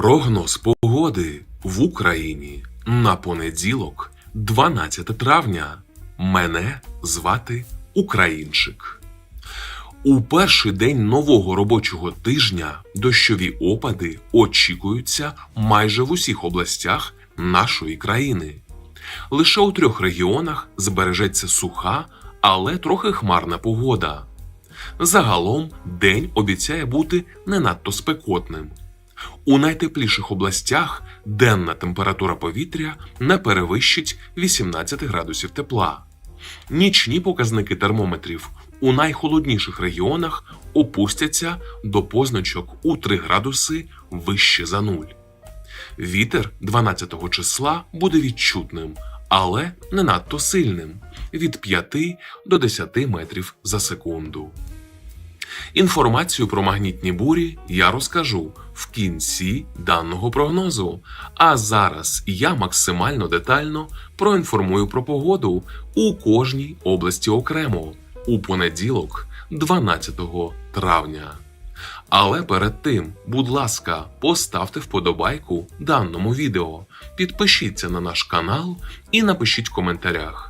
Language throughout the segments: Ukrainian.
Прогноз погоди в Україні на понеділок, 12 травня. Мене звати Українчик. У перший день нового робочого тижня дощові опади очікуються майже в усіх областях нашої країни. Лише у трьох регіонах збережеться суха, але трохи хмарна погода. Загалом день обіцяє бути не надто спекотним. У найтепліших областях денна температура повітря не перевищить 18 градусів тепла. Нічні показники термометрів у найхолодніших регіонах опустяться до позначок у 3 градуси вище за нуль. Вітер 12 числа буде відчутним, але не надто сильним від 5 до 10 метрів за секунду. Інформацію про магнітні бурі я розкажу в кінці даного прогнозу. А зараз я максимально детально проінформую про погоду у кожній області окремо у понеділок, 12 травня. Але перед тим, будь ласка, поставте вподобайку даному відео, підпишіться на наш канал і напишіть в коментарях,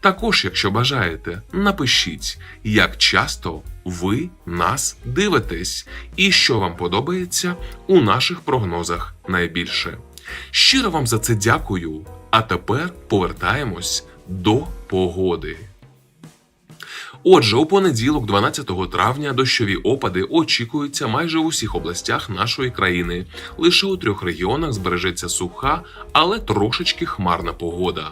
Також, якщо бажаєте, напишіть, як часто ви нас дивитесь і що вам подобається у наших прогнозах найбільше. Щиро вам за це дякую. А тепер повертаємось до погоди. Отже, у понеділок, 12 травня, дощові опади очікуються майже в усіх областях нашої країни. Лише у трьох регіонах збережеться суха, але трошечки хмарна погода.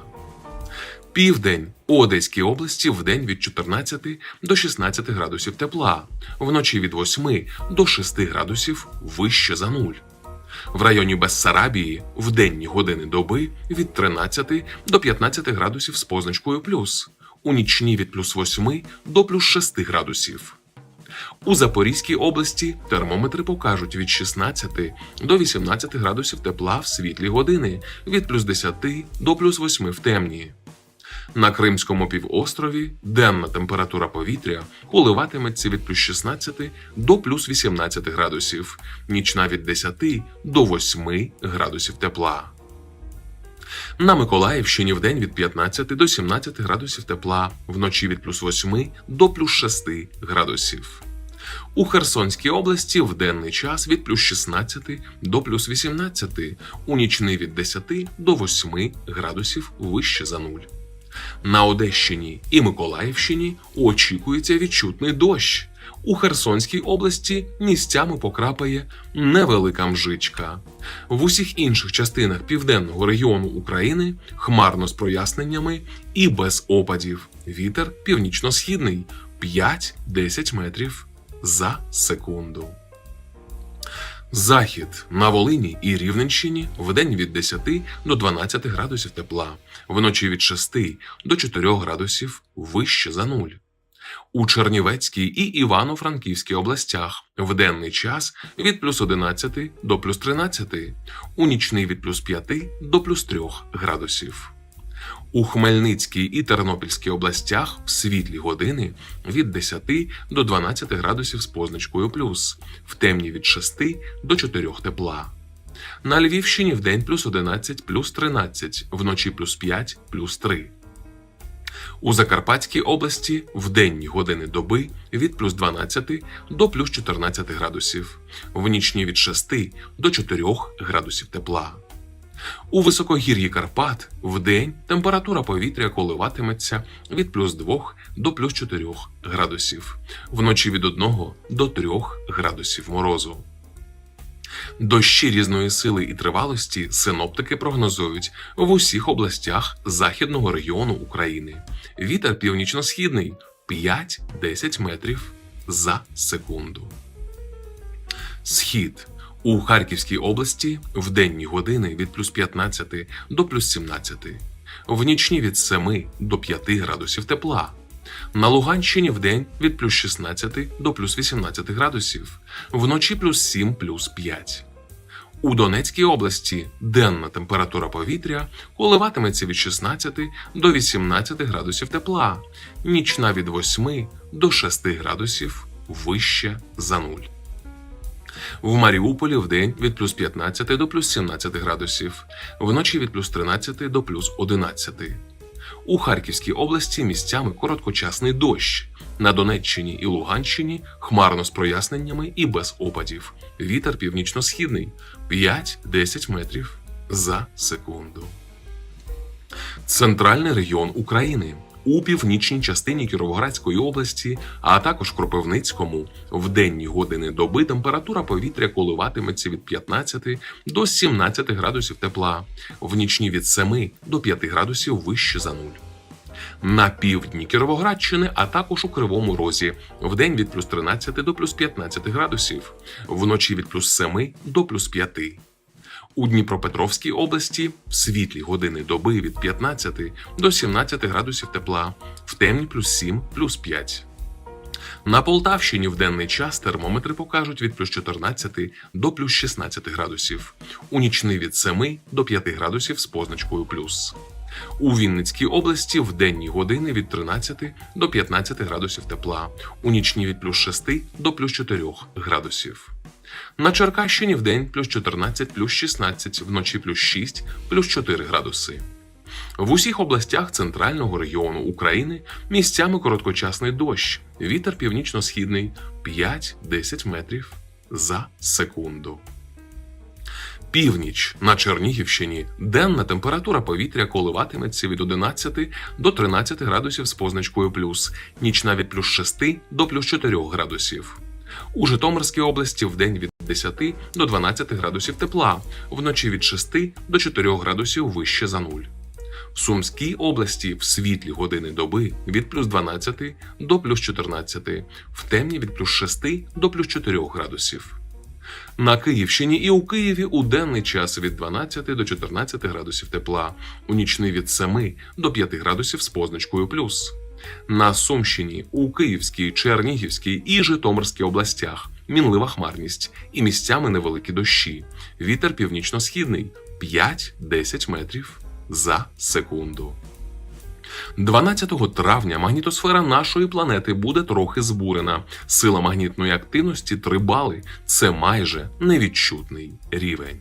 Південь Одеській області вдень від 14 до 16 градусів тепла, вночі від 8 до 6 градусів вище за нуль. В районі Бессарабії в денні години доби від 13 до 15 градусів з позначкою плюс, у нічні від плюс 8 до плюс 6 градусів. У Запорізькій області термометри покажуть від 16 до 18 градусів тепла в світлі години, від плюс 10 до плюс 8 в темні. На Кримському півострові денна температура повітря коливатиметься від плюс 16 до плюс 18 градусів, нічна від 10 до 8 градусів тепла. На Миколаївщині вдень від 15 до 17 градусів тепла, вночі від плюс 8 до плюс 6 градусів. У Херсонській області в денний час від плюс 16 до плюс 18, у нічний від 10 до 8 градусів вище за нуль. На Одещині і Миколаївщині очікується відчутний дощ. У Херсонській області місцями покрапає невелика мжичка. В усіх інших частинах південного регіону України хмарно з проясненнями і без опадів. Вітер північно-східний 5-10 метрів за секунду. Захід на Волині і Рівненщині вдень від 10 до 12 градусів тепла, вночі від 6 до 4 градусів вище за нуль. У Чернівецькій і Івано-Франківській областях в денний час від плюс 11 до плюс 13, у нічний від плюс 5 до плюс 3 градусів. У Хмельницькій і Тернопільській областях в світлі години від 10 до 12 градусів з позначкою плюс, в темні від 6 до 4 тепла. На Львівщині в день плюс 11 плюс 13, вночі плюс 5 плюс 3. У Закарпатській області в денні години доби від плюс 12 до плюс 14 градусів, в нічні від 6 до 4 градусів тепла. У високогір'ї Карпат вдень температура повітря коливатиметься від плюс 2 до плюс 4 градусів, вночі від 1 до 3 градусів морозу. Дощі різної сили і тривалості синоптики прогнозують в усіх областях західного регіону України. Вітер північно-східний 5-10 метрів за секунду. Схід у Харківській області в денні години від плюс 15 до плюс 17, в нічні від 7 до 5 градусів тепла, На Луганщині вдень від плюс 16 до плюс 18 градусів, вночі плюс 7 плюс 5. У Донецькій області денна температура повітря коливатиметься від 16 до 18 градусів тепла, нічна від 8 до 6 градусів вище за нуль. В Маріуполі вдень від плюс 15 до плюс 17 градусів, вночі від плюс 13 до плюс 11. У Харківській області місцями короткочасний дощ. На Донеччині і Луганщині хмарно з проясненнями і без опадів. Вітер північно-східний 5-10 метрів за секунду. Центральний регіон України. У північній частині Кіровоградської області, а також Кропивницькому, в денні години доби температура повітря коливатиметься від 15 до 17 градусів тепла, в нічні від 7 до 5 градусів вище за нуль. На півдні Кіровоградщини, а також у Кривому Розі, вдень від плюс 13 до плюс 15 градусів, вночі від плюс 7 до плюс 5. У Дніпропетровській області в світлі години доби від 15 до 17 градусів тепла, в темні плюс 7 плюс 5. На Полтавщині в денний час термометри покажуть від плюс 14 до плюс 16 градусів, у нічний від 7 до 5 градусів з позначкою плюс. У Вінницькій області в денні години від 13 до 15 градусів тепла, у нічні від плюс 6 до плюс 4 градусів. На Черкащині в день плюс 14, плюс 16, вночі плюс 6, плюс 4 градуси. В усіх областях центрального регіону України місцями короткочасний дощ, вітер північно-східний 5-10 метрів за секунду. Північ на Чернігівщині денна температура повітря коливатиметься від 11 до 13 градусів з позначкою плюс, нічна від плюс 6 до плюс 4 градусів. У Житомирській області вдень від 10 до 12 градусів тепла, вночі від 6 до 4 градусів вище за нуль. В Сумській області в світлі години доби від плюс 12 до плюс 14, в темні від плюс 6 до плюс 4 градусів. На Київщині і у Києві у денний час від 12 до 14 градусів тепла, у нічний від 7 до 5 градусів з позначкою плюс. На Сумщині, у Київській, Чернігівській і Житомирській областях мінлива хмарність і місцями невеликі дощі. Вітер північно-східний 5-10 метрів за секунду. 12 травня магнітосфера нашої планети буде трохи збурена. Сила магнітної активності 3 бали. Це майже невідчутний рівень.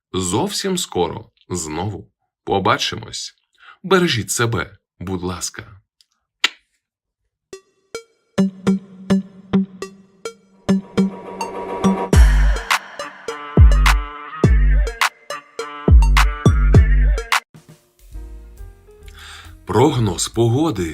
Зовсім скоро знову побачимось. Бережіть себе, будь ласка. Прогноз погоди